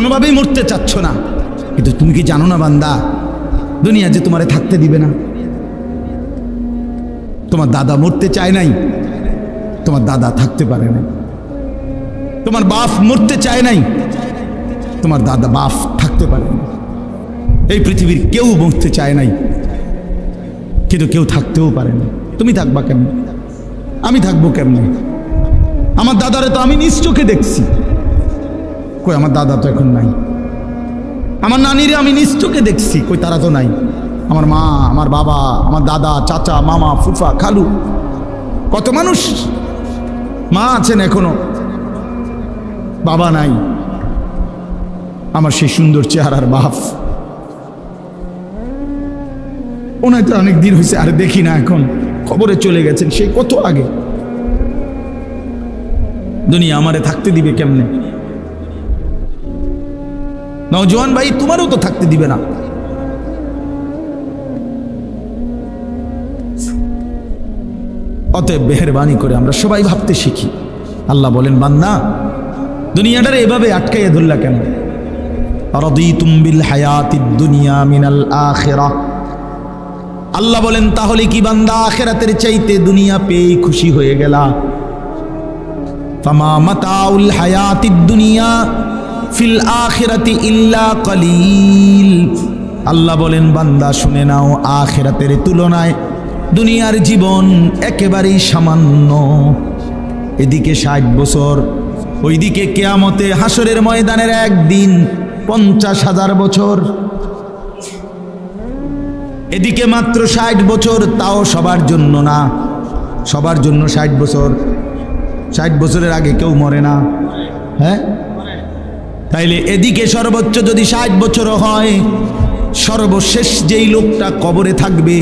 কোনোভাবেই মরতে চাচ্ছ না। কিন্তু তুমি কি জানো না বান্দা, দুনিয়া যে তোমারে থাকতে দিবে না? তোমার দাদা মরতে চায় নাই, তোমার দাদা থাকতে পারে না তোমার বাপ মরতে চায় নাই, তোমার দাদা বাপ থাকতে পারে না এই পৃথিবীর কেউ মরতে চায় নাই, কিন্তু কেউ থাকতেও পারে না তুমি থাকবা কেমনে? আমি থাকব কেমনে? আমার দাদারে তো আমি নিজ চোখে দেখছি। কই, আমার দাদা তো এখন নাই। আমার নানিরে আমি নিজ চোখে দেখছি, কই, তারা তো নাই। আমার মা, আমার বাবা, আমার দাদা, চাচা, মামা, ফুফা, খালু, কত মানুষ মা আছেন এখনও। বাবা নাই। আমার সেই সুন্দর চেহারার বাপ। ওনায় তো অনেক দিন হয়েছে আর দেখি না এখন। খবরে চলে গেছেন সেই কত আগে। দুনিয়া আমারে থাকতে দিবে কেমনে? নজওয়ান ভাই, তোমারও তো থাকতে দিবে না। অতএব মেহরবানি করে আমরা সবাই ভাবতে শিখি। আল্লাহ বলেন বান্না দুনিয়াটারে এভাবে আটকাইয়া ধরলা কেন? আল্লাহ বলেন, তাহলে কি বান্দা আখেরাতের চাইতে দুনিয়া পেয়ে খুশি হয়ে গেলা? ফামা মাতাউল হায়াতিদ দুনিয়া ফিল আখিরাতি ইল্লা কলিল। আল্লাহ বলেন, বান্দা, শুনে নাও, আখেরাতের তুলনায় দুনিয়ার জীবন একেবারেই সামান্য। এদিকে ষাট বছর, ওইদিকে কেয়ামতে হাসরের ময়দানের একদিন পঞ্চাশ হাজার বছর। এদিকে মাত্র ষাট বছর, তাও সবার জন্য না। সবার জন্য ষাট বছর। ষাট বছরের আগে কেউ মরে না। হ্যাঁ? তাইলে এদিকে সর্বোচ্চ যদি ষাট বছরও হয়, সর্বশেষ যেই লোকটা কবরে থাকবে,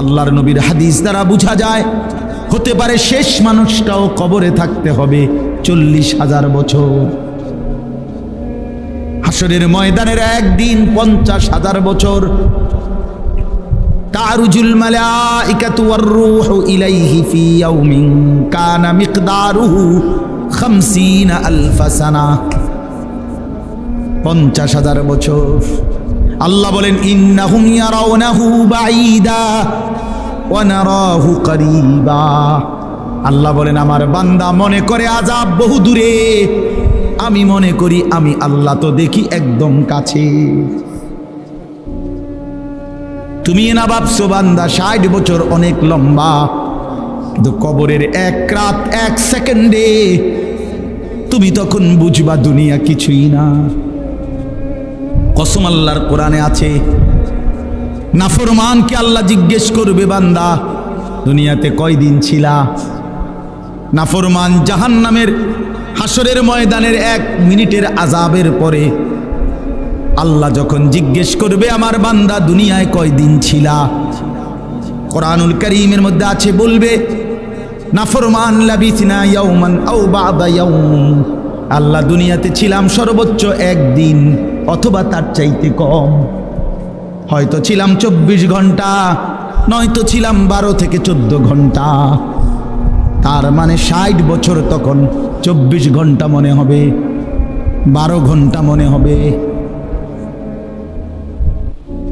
আল্লাহর নবীর হাদিস দ্বারা বুঝা যায়, হতে পারে শেষ মানুষটাও কবরে থাকতে হবে চল্লিশ হাজার বছর। হাসরের ময়দানের একদিন পঞ্চাশ হাজার বছর। কারুজুলা মিকদারুহু পঞ্চাশ হাজার বছর। আল্লাহ বলেন করিবা। আল্লাহ বলেন, আমার বান্দা মনে করে আজাব বহু দূরে। আমি মনে করি, আমি আল্লাহ তো দেখি একদম কাছে। তুমি না ভাবছ, বান্দা ষাট বছর অনেক লম্বা। কিন্তু কবরের এক রাত, এক সেকেন্ডে তুমি তখন বুঝবা দুনিয়া কিছুই না। কসম আল্লাহর কোরআনে আছে, নাফরমানকে আল্লাহ জিজ্ঞেস করবে, বান্দা, দুনিয়াতে কয়দিন ছিলা? নাফরমান জাহান নামের হাসরের ময়দানের এক মিনিটের আজাবের পরে আল্লাহ যখন জিজ্ঞেস করবে, আমার বান্দা, দুনিয়ায় কয়দিন ছিলা? কোরআনুল করিমের মধ্যে আছে, বলবে, নাফরমান লাবিসিনা আল্লাহ, দুনিয়াতে ছিলাম সর্বোচ্চ একদিন। অথবা তার চাইতে কম। হয়তো ছিলাম চব্বিশ ঘণ্টা, নয়তো ছিলাম বারো থেকে চোদ্দ ঘণ্টা। তার মানে ষাট বছর তখন চব্বিশ ঘণ্টা মনে হবে, বারো ঘণ্টা মনে হবে।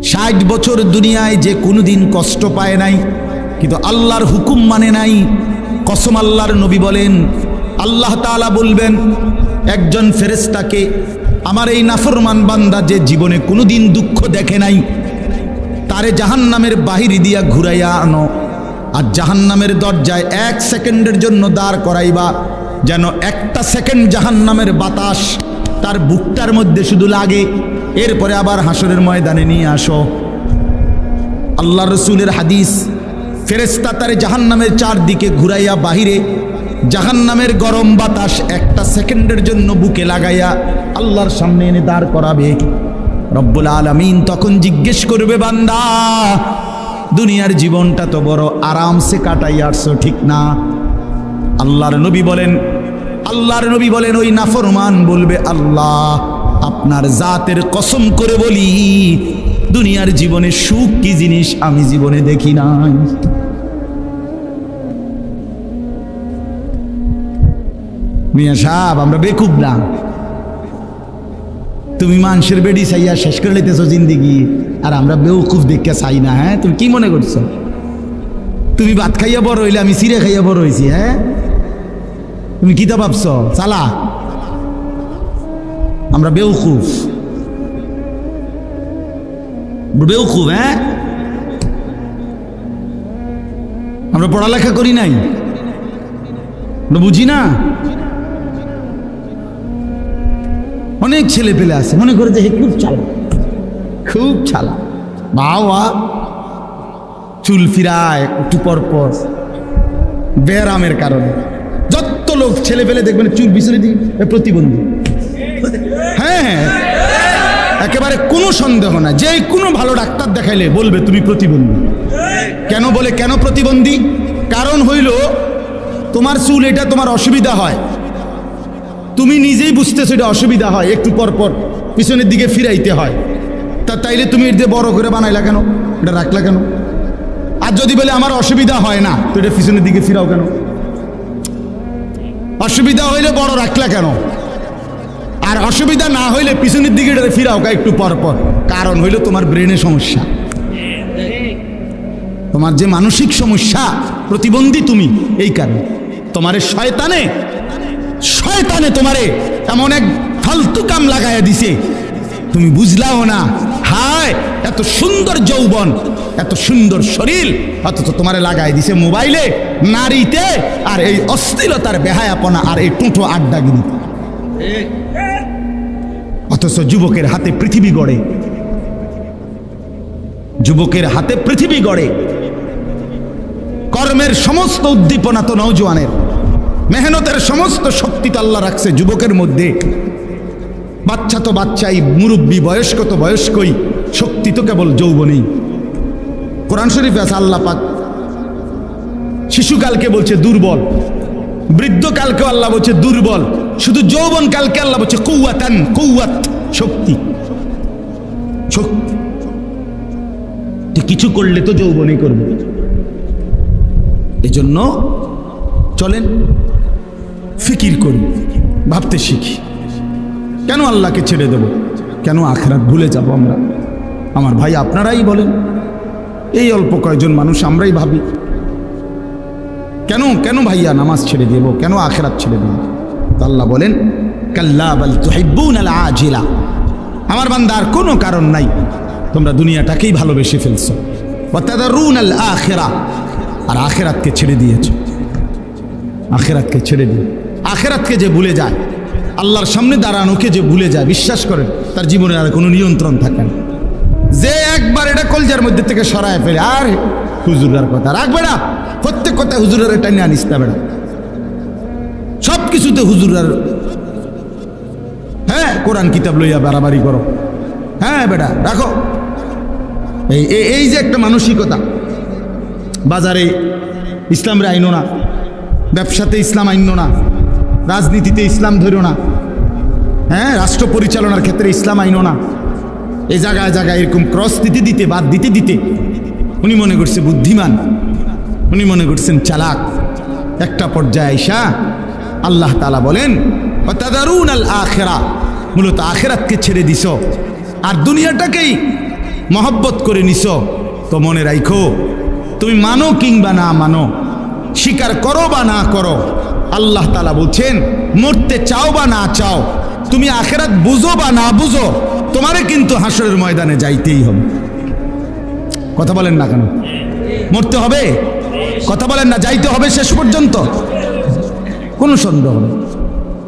ষাট বছর দুনিয়ায় যে কোনোদিন কষ্ট পায় নাই, কিন্তু আল্লাহর হুকুম মানে নাই। কসম আল্লাহর নবী বলেন, আল্লাহ তাআলা বলবেন, একজন ফেরেস্তাকে আমার এই নাফরমান বান্দা যে জীবনে কোনোদিন দুঃখ দেখে নাই, তারে জাহান্নামের বাহির দিয়া ঘুরাইয়া আনো আর জাহান্নামের দরজায় এক সেকেন্ডের জন্য দাঁড় করাইবা, যেন একটা সেকেন্ড জাহান্নামের বাতাস তার বুকটার মধ্যে শুধু লাগে। এরপরে আবার হাসরের ময়দানে নিয়ে আসো। আল্লাহ রসুলের হাদিস ফেরেস্তা তারে জাহান্নামের চারদিকে ঘুরাইয়া বাহিরে জাহান্নামের গরম বাতাস একটা সেকেন্ডের জন্য বুকে লাগাইয়া আল্লাহর সামনে এনে দাঁড় করাবে। রব্বুল আলমিন তখন জিজ্ঞেস করবে, বান্দা, দুনিয়ার জীবনটা তো বড় আরামসে কাটাই আসছো, ঠিক না? আল্লাহর নবী বলেন, আল্লাহর নবী বলেন, ওই নাফরমান বলবে, আল্লাহ, আপনার জাতের কসম করে বলি, দুনিয়ার জীবনে সুখ কি জিনিস আমি জীবনে দেখি নাই। মিয়া সাহেব, আমরা বেকুব না। তুমি মানুষের বেডি চাইয়া শেষ করে লইতেছো জিন্দিগি, আর আমরা বেউকুফ দেখে চাই না হ্যাঁ? তুমি কি মনে করছ? তুমি ভাত খাইয়া বড় হইলে আমি চিড়ে খাইয়া বড় হয়েছি হ্যাঁ? তুমি কিতা ভাবছ? চালা। আমরা বেউকুফ বেউকুফ হ্যাঁ? আমরা পড়ালেখা করি নাই। বুঝি না? অনেক ছেলে পেলে আছে, মনে করে যে হে খুব চালা খুব চালা বাবা, চুল ফিরায় একটু পর পর। ব্যারামের কারণে। যত লোক ছেলে পেলে দেখবেন চুল পিছনে দিকে প্রতিবন্ধী। হ্যাঁ হ্যাঁ। একেবারে কোনো সন্দেহ না যে কোনো ভালো ডাক্তার দেখাইলে বলবে তুমি প্রতিবন্ধী। কেন বলে কেন প্রতিবন্ধী? কারণ হইল, তোমার চুল এটা তোমার অসুবিধা হয়। তুমি নিজেই বুঝতেছো এটা অসুবিধা হয়, একটু পর পর পিছনের দিকে ফিরাইতে হয়। তা তাইলে তুমি এটা বড় করে বানাইলা কেন? এটা রাখলা কেন? আর যদি বলে আমার অসুবিধা হয় না, তো এটা পিছনের দিকে ফিরাও কেন? অসুবিধা হইলে বড় রাখলা কেন? আর অসুবিধা না হইলে পিছনের দিকে এটা ফিরাও কা একটু পর পর। কারণ হইল তোমার ব্রেনে সমস্যা। তোমার যে মানসিক সমস্যা, প্রতিবন্ধী তুমি, এই কারণে। তোমারে শয়তানে শয়তানে তোমারে এমন এক ফালতু কাম লাগাইয়া দিছে। তুমি বুঝলাও না। হায়, এত সুন্দর যৌবন, এত সুন্দর শরীর, অথচ তোমারে লাগাই দিছে মোবাইলে, নারীতে, আর এই অস্থিরতার বেহায়াপনা আর এই টুঁটো আড্ডাগিরি অথচ যুবকের হাতে পৃথিবী গড়ে। যুবকের হাতে পৃথিবী গড়ে। কর্মের সমস্ত উদ্দীপনা তো নৌজওয়ানের মেহনতের সমস্ত শক্তি তো আল্লাহ রাখছে যুবকের মধ্যে। বাচ্চা তো বাচ্চাই, মুরব্বী, বয়স্ক তো বয়স্কই, শক্তি তো কেবল যৌবনেই। কোরআন শরীফে আছে আল্লাহ পাক। শিশুকালকে বলছে দুর্বল বৃদ্ধকালকে আল্লাহ বলছে দুর্বল। শুধু যৌবন কালকে আল্লাহ বলছে কৌয়াতান কৌয়াত শক্তি। শক্তি। কিছু করলে তো যৌবনই করবে। এজন্য চলেন। ফিকির করি, ভাবতে শিখি। কেন আল্লাহকে ছেড়ে দেব? কেন আখরাত ভুলে যাব আমরা? আমার ভাই আপনারাই বলেন। এই অল্প কয়েকজন মানুষ আমরাই ভাবি। কেন কেন ভাইয়া নামাজ ছেড়ে দেব? কেন আখরাত ছেড়ে দেব? আল্লাহ বলেন, কাল্লা আমার বান্দার কোনো কারণ নাই। তোমরা দুনিয়াটাকেই ভালোবেসে ফেলছো। ওয়াতাদারুন আখিরা। আর আখেরাতকে ছেড়ে দিয়েছ। আখেরাতকে ছেড়ে দিয়ে আখেরাতকে যে ভুলে যায়, আল্লাহর সামনে দাঁড়ানোকে যে ভুলে যায়, বিশ্বাস করেন, তার জীবনে আর কোনো নিয়ন্ত্রণ থাকে না। যে একবার এটা কলজার মধ্যে থেকে সরায় ফেলে, আর হুজুরার কথা রাখবে না। প্রত্যেক কথা হুজুরের এটা নিয়ে আনিস না বেড়া। সব কিছুতে হুজুরার হ্যাঁ কোরআন কিতাব লইয়া বাড়াবাড়ি করো। হ্যাঁ বেটা রাখো। এই এই- যে একটা মানসিকতা, বাজারে ইসলামের আইনো না, ব্যবসাতে ইসলাম আইন না রাজনীতিতে ইসলাম ধরো না। হ্যাঁ রাষ্ট্র পরিচালনার ক্ষেত্রে ইসলাম আইনো না। এ জায়গায় জায়গায় এরকম ক্রস দিতে দিতে, বাদ দিতে দিতে উনি মনে করছে বুদ্ধিমান, উনি মনে করছেন চালাক। একটা পর্যায়ে আইসা আল্লাহ তালা বলেন তাদারুন আল আখেরা মূলত আখেরাতকে ছেড়ে দিস আর দুনিয়াটাকেই মহব্বত করে নিস তো মনে রাখো তুমি মানো কিংবা না মানো, স্বীকার করো বা না করো আল্লাহ তালা বলছেন, মরতে চাও বা না চাও, তুমি আখেরাত বুঝো বা না বুঝো, তোমারে কিন্তু হাসরের ময়দানে যাইতেই হবে। কথা বলেন না কেন? মরতে হবে? কথা বলেন না, যাইতে হবে শেষ পর্যন্ত? কোনো সন্দেহ নেই,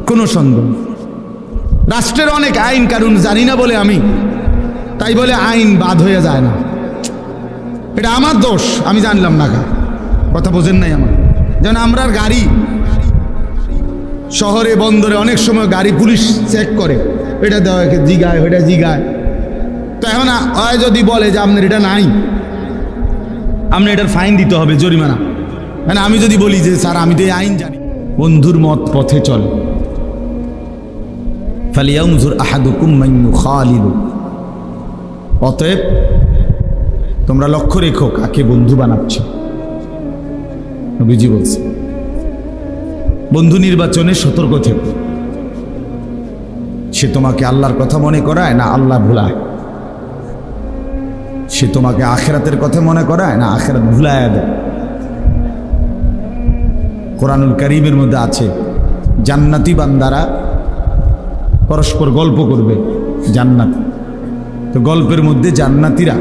কোনো সন্দেহ রাষ্ট্রের অনেক আইন কারণ জানি না বলে আমি, তাই বলে আইন বাদ হয়ে যায় না। এটা আমার দোষ, আমি জানলাম না কথা বোঝেন নাই আমার যেন আমরার গাড়ি শহরে, বন্দরে অনেক সময় গাড়ি পুলিশ চেক করে। এটা দেওয়া জিগায়, ওইটা জিগায়। তো এখন হয় যদি বলে যে আপনার এটা নাই, আপনার এটার ফাইন দিতে হবে জরিমানা। মানে আমি যদি বলি যে, স্যার, আমি তো এই আইন জানি। বন্ধুর মত পথে চলে। অতএব, তোমরা লক্ষ্য রেখো কাকে বন্ধু বানাচ্ছ। নবীজি বলছে বন্ধু নির্বাচনে সতর্ক থেকো। সে তোমাকে আল্লাহর কথা মনে করায় না আল্লাহ ভুলায়? সে তোমাকে আখেরাতের কথা মনে করায় না আখেরাত ভুলায় দেয়? কোরআনুল করিমের মধ্যে আছে, জান্নাতি বান্দারা পরস্পর গল্প করবে, জান্নাত। তো গল্পের মধ্যে জান্নাতিরা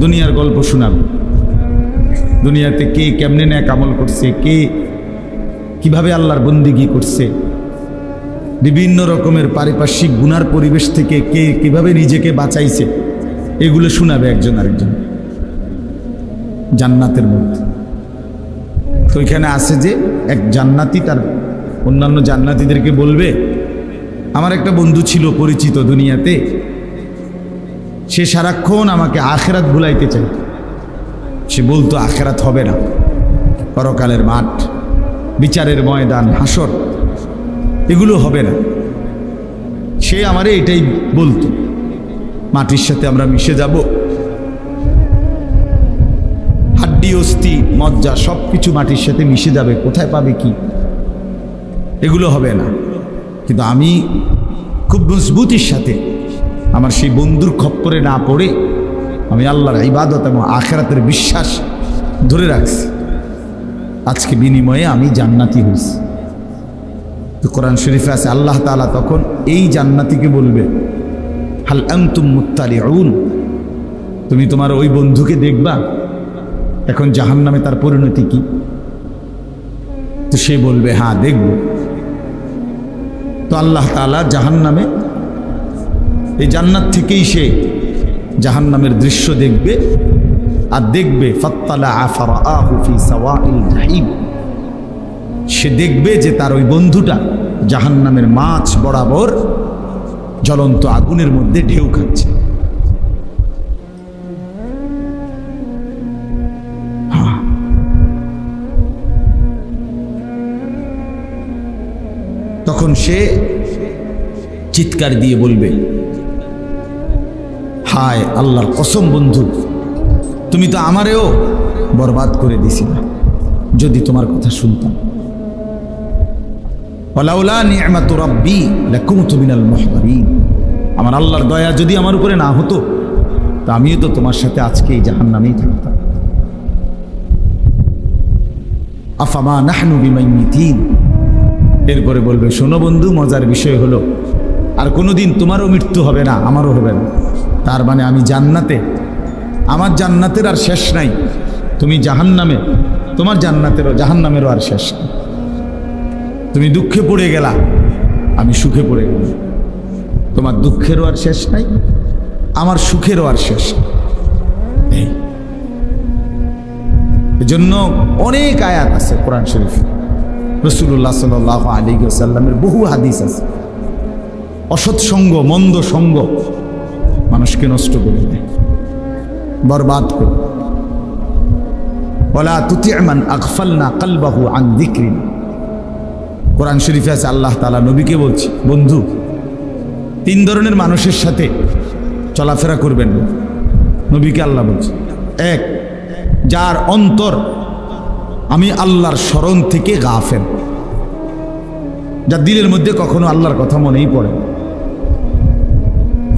দুনিয়ার গল্প শোনাবে। দুনিয়াতে কে কেমনে ন্যাক আমল করছে, কে কীভাবে আল্লাহর বন্দিগি করছে? বিভিন্ন রকমের পারিপার্শ্বিক গুনার পরিবেশ থেকে কে কীভাবে নিজেকে বাঁচাইছে? এগুলো শোনাবে একজন আরেকজন। জান্নাতের মধ্যে। তো এখানে আছে যে এক জান্নাতি তার অন্যান্য জান্নাতিদেরকে বলবে, আমার একটা বন্ধু ছিল পরিচিত দুনিয়াতে। সে সারাক্ষণ আমাকে আখেরাত ভুলাইতে চাই সে বলতো, আখেরাত হবে না। পরকালের মাঠ বিচারের ময়দান, হাসর। এগুলো হবে না। সে আমারে এটাই বলতো, মাটির সাথে আমরা মিশে যাব। হাড্ডি, অস্থি, মজ্জা সব কিছু মাটির সাথে মিশে যাবে, কোথায় পাবে কি? এগুলো হবে না। কিন্তু আমি খুব মজবুতির সাথে আমার সেই বন্ধুর খপ্পরে না পড়ে আমি আল্লাহর ইবাদত এবং আখেরাতের বিশ্বাস ধরে রাখছি। আজকে বিনিময়ে আমি জান্নাতি হয়েছি। তো কোরআন শরীফে আছে, আল্লাহ তাআলা তখন এই জান্নাতিকে বলবে, হাল আনতুম মুত্তালিউন? তুমি তোমার ওই বন্ধুকে দেখবা, এখন জাহান্নামে তার পরিণতি কি? তো সে বলবে হ্যাঁ দেখব। তো আল্লাহ তাআলা জাহান্নামে, এই জান্নাত থেকেই সে জাহান্নামের দৃশ্য দেখবে আর দেখবে সে দেখবে যে তার ওই বন্ধুটা জাহান্নামের মাছ বরাবর জ্বলন্ত আগুনের মধ্যে ঢেউ খাচ্ছে হ্যাঁ। তখন সে চিৎকার দিয়ে বলবে, হায় আল্লাহর কসম বন্ধু তুমি তো আমারেও বরবাদ করে দিছিলা যদি তোমার কথা শুনতাম। আমার আল্লাহর দয়া যদি আমার উপরে না হতো, তা আমিও তো তোমার সাথে আজকে এই জাহান্নামেই থাকতাম। আফামা নাহনু বিমাইমিতিন এরপরে বলবে, শোনো বন্ধু, মজার বিষয় হলো, আর কোনোদিন তোমারও মৃত্যু হবে না, আমারও হবে না। তার মানে আমি জান্নাতে আমার জান্নাতের আর শেষ নাই। তুমি জাহান্নামে, তোমার জান্নাতেরও, জাহান্নামেরও আর শেষ নাই। তুমি দুঃখে পড়ে গেলা, আমি সুখে পড়ে গেলাম। তোমার দুঃখেরও আর শেষ নাই, আমার সুখেরও আর শেষ নেই। এজন্য অনেক আয়াত আছে কোরআন শরীফ। রসুল্লাহ সাল আলী সাল্লামের বহু হাদিস আছে। অসৎ সঙ্গ, মন্দ সঙ্গ মানুষকে নষ্ট করে দেয়। বরবাদ করে বলা তুতিমান আকফালনা কালবাহু আন দিক্রিন কোরআন শরীফে আছে, আল্লাহ তালা নবীকে বলছি, বন্ধু, তিন ধরনের মানুষের সাথে চলাফেরা করবেন না। নবীকে আল্লাহ বলছে, এক, যার অন্তর আমি আল্লাহর স্মরণ থেকে গাফেন যার দিলের মধ্যে কখনো আল্লাহর কথা মনেই পড়ে।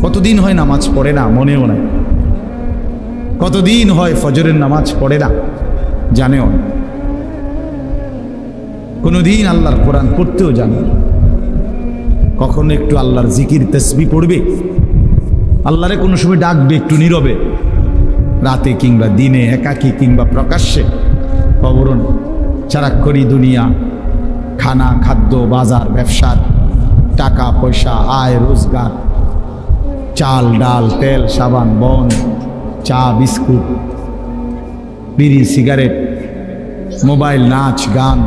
কতদিন হয় নামাজ পড়ে না, মনেও নাই কতদিন হয় ফজরের নামাজ পড়ে না? জানেও না। কোনোদিন আল্লাহর কোরআন পড়তেও জানে। কখনো একটু আল্লাহর জিকির তসবি পড়বে? আল্লাহরে কোনো সময় ডাকবে একটু নীরবে। রাতে কিংবা দিনে, একাকী কিংবা প্রকাশ্যে। খবরণ সারাক্ষণই দুনিয়া, খানা, খাদ্য, বাজার ব্যবসার টাকা, পয়সা, আয়, রোজগার। চাল, ডাল, তেল, সাবান, বন। চা, বিস্কুট, বিড়ি, সিগারেট, মোবাইল, নাচ, গান,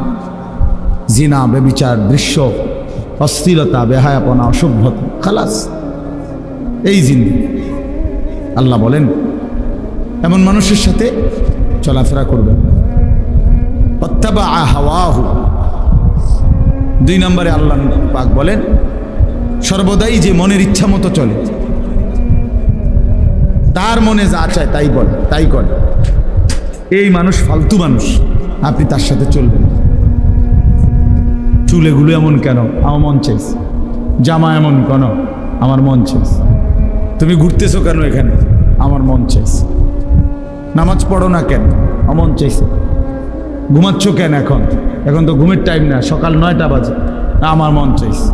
জিনা বেবিচার দৃশ্য অস্থিরতা বেহায়াপনা, অসভ্যতা, খালাস। এই জিন্দি। আল্লাহ বলেন, এমন মানুষের সাথে চলাফেরা করবেন অত্যাবা হাওয়াহু। দুই নম্বরে আল্লাহ পাক বলেন, সর্বদাই যে মনের ইচ্ছা মতো চলে। তার মনে যা চায় তাই বলে, তাই করে। এই মানুষ ফালতু মানুষ। আপনি তার সাথে চলবেন। চুলেগুলো এমন কেন? আমার মন চাইছে জামা এমন কেন? আমার মন চাইছে তুমি ঘুরতেছো কেন এখানে? আমার মন চাইছে নামাজ পড়ো না কেন? আমার মন চাইছে ঘুমাচ্ছ কেন এখন? এখন তো ঘুমের টাইম না, সকাল নয়টা বাজে। আমার মন চাইছে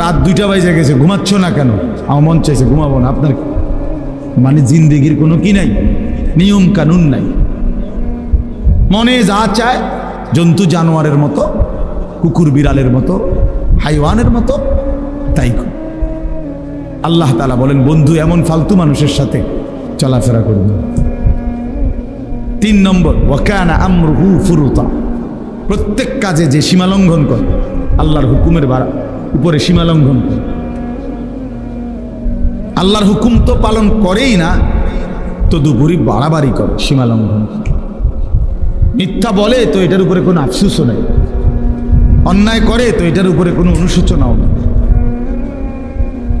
রাত দুইটা বাজে গেছে, ঘুমাচ্ছ না কেন? আমার মন চাইছে ঘুমাবো না। আপনার? মানে জিন্দিগির কোনো কি নাই? নিয়ম কানুন নাই। মনে যা চায়, জন্তু জানোয়ারের মতো, কুকুর বিড়ালের মতো, হাইওয়ানের মতো, তাই। আল্লাহ তালা বলেন, বন্ধু, এমন ফালতু মানুষের সাথে চলাফেরা করবে তিন নম্বর ওয়াকানা আমরুহু ফুরুতা। প্রত্যেক কাজে যে সীমালঙ্ঘন করে, আল্লাহর হুকুমের উপরে সীমালঙ্ঘন করে। আল্লাহর হুকুম তো পালন করেই না তদুপরি বাড়াবাড়ি করে সীমালঙ্ঘন মিথ্যা বলে তো এটার উপরে কোনো আফসুসও নেই। অন্যায় করে তো এটার উপরে কোনো অনুশোচনাও নেই।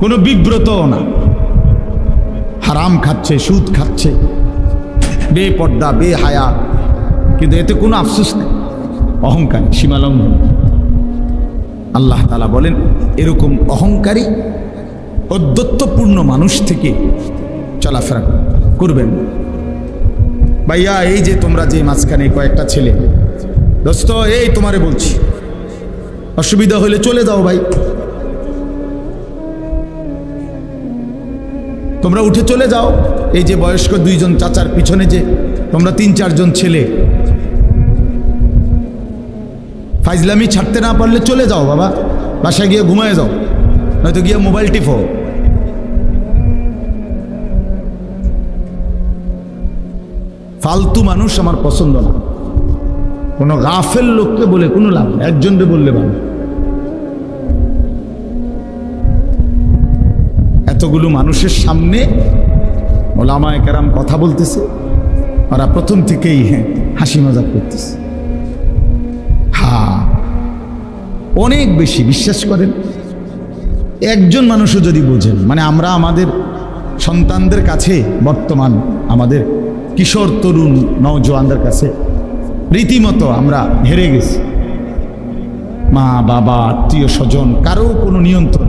কোনো বিব্রতও না। হারাম খাচ্ছে, সুদ খাচ্ছে। বে পর্দা বে বেহায়া। কিন্তু এতে কোনো আফসোস নেই, অহংকার সীমালঙ্ঘন আল্লাহ তালা বলেন, এরকম অহংকারী অদ্যত্বপূর্ণ মানুষ থেকে চলাফেরা করবেন। ভাইয়া, এই যে তোমরা যে মাঝখানে কয়েকটা ছেলে, দোস্ত, এই তোমারে বলছি, অসুবিধা হলে চলে যাও ভাই। তোমরা উঠে চলে যাও, এই যে বয়স্ক দুইজন চাচার পিছনে যে তোমরা তিন চারজন ছেলে। ফাইজলামি ছাড়তে না পারলে চলে যাও বাবা, বাসায় গিয়ে ঘুমায় যাও, নয়তো গিয়ে মোবাইল টিপো। ফালতু মানুষ আমার পছন্দ না। কোনো গাফেল লোককে বলে কোনো লাভ একজনকে বললে ভালো। এতগুলো মানুষের সামনে ওলামায় কেরাম কথা বলতেছে, ওরা প্রথম থেকেই হ্যাঁ হাসি মজাক করতেছে। হা, অনেক বেশি বিশ্বাস করেন। একজন মানুষও যদি বোঝেন মানে আমরা আমাদের সন্তানদের কাছে বর্তমান আমাদের কিশোর তরুণ নওজোয়ানদের কাছে রীতিমতো আমরা হেরে গেছি। মা, বাবা, আত্মীয় স্বজন কারও কোনো নিয়ন্ত্রণ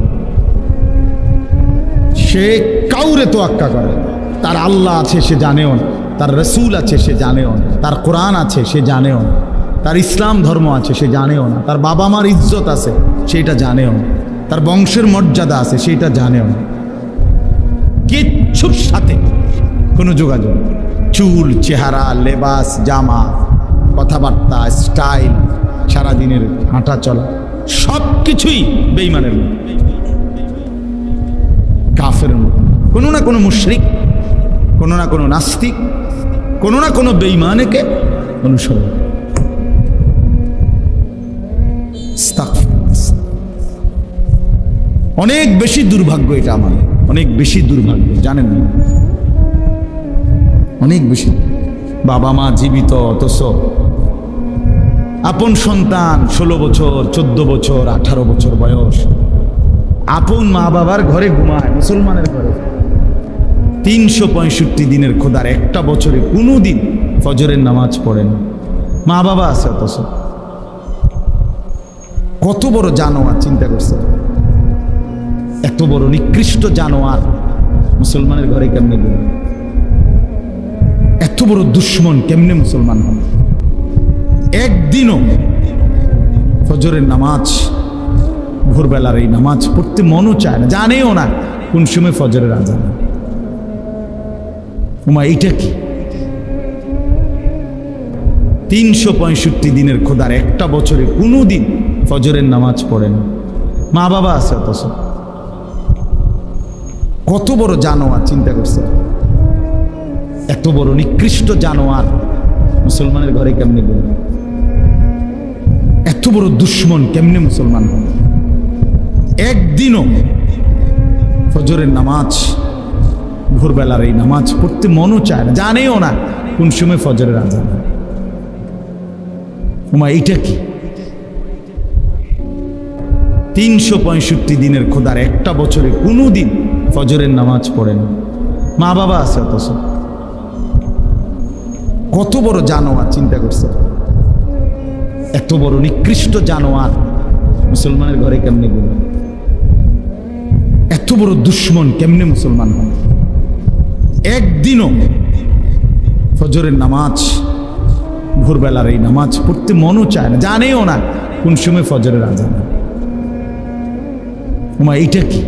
সে কাউরে তো আক্কা করে তার আল্লাহ আছে, সে জানেও না। তার রসুল আছে, সে জানেও না। তার কোরআন আছে, সে জানেও না। তার ইসলাম ধর্ম আছে, সে জানেও না। তার বাবা মার ইজ্জত আছে, সেটা জানেও না। তার বংশের মর্যাদা আছে, সেটা জানেও না। কিচ্ছুর সাথে কোনো যোগাযোগ। চুল, চেহারা, লেবাস, জামা, কথাবার্তা, স্টাইল, সারাদিনের হাঁটা চলা সব কিছুই বেইমানের মতো। কাফের মতো। কোনো না কোনো মুশরিক, কোনো না কোনো নাস্তিক, কোনো না কোনো বেইমানেকে অনুসরণ। অনেক বেশি দুর্ভাগ্য এটা আমার অনেক বেশি দুর্ভাগ্য, জানেন না। অনেক বেশি। বাবা মা জীবিত, অথচ আপন সন্তান ষোলো বছর, চোদ্দ বছর, আঠারো বছর বয়স। আপন মা বাবার ঘরে ঘুমায়, মুসলমানের ঘরে। তিনশো পঁয়ষট্টি দিনের খোদার একটা বছরে কোনো দিন ফজরের নামাজ পড়েন মা বাবা আছে অথচ। কত বড় জানোয়ার চিন্তা করছে। এত বড় নিকৃষ্ট জানোয়ার মুসলমানের ঘরে কেমনে ঘুমায়? এত বড় দুশ্মন কেমনে মুসলমান হন একদিনও ফজরের নামাজ, ভোরবেলার এই নামাজ পড়তে মনও চায় না, জানেও না কোন সময় ফজরের আজান উমা, এইটা কি? তিনশো পঁয়ষট্টি দিনের খোদার একটা বছরে কোনো দিন ফজরের নামাজ পড়েন। মা বাবা আছে অথচ। কত বড় জানোয়ার, চিন্তা করছে। এত বড় নিকৃষ্ট জানোয়ার মুসলমানের ঘরে কেমনে বলবে এত বড় দুশ্মন কেমনে মুসলমান একদিনও ফজরের নামাজ, ভোরবেলার এই নামাজ পড়তে মনও চায় না, জানেও না কোন সময় ফজরের আজান। উমা, এইটা কি? তিনশো পঁয়ষট্টি দিনের খোদার একটা বছরে কোনো দিন ফজরের নামাজ পড়ে না মা বাবা আছে অথচ। কত বড় জানোয়ার চিন্তা করছে? এত বড় নিকৃষ্ট জানোয়ার মুসলমানের ঘরে কেমনে গুলো এত বড় দুশ্মন কেমনে মুসলমান হন একদিনও ফজরের নামাজ, ভোরবেলার এই নামাজ পড়তে মনও চায় না, জানেও না কোন সময় ফজরের আজান ওমা এইটা কি?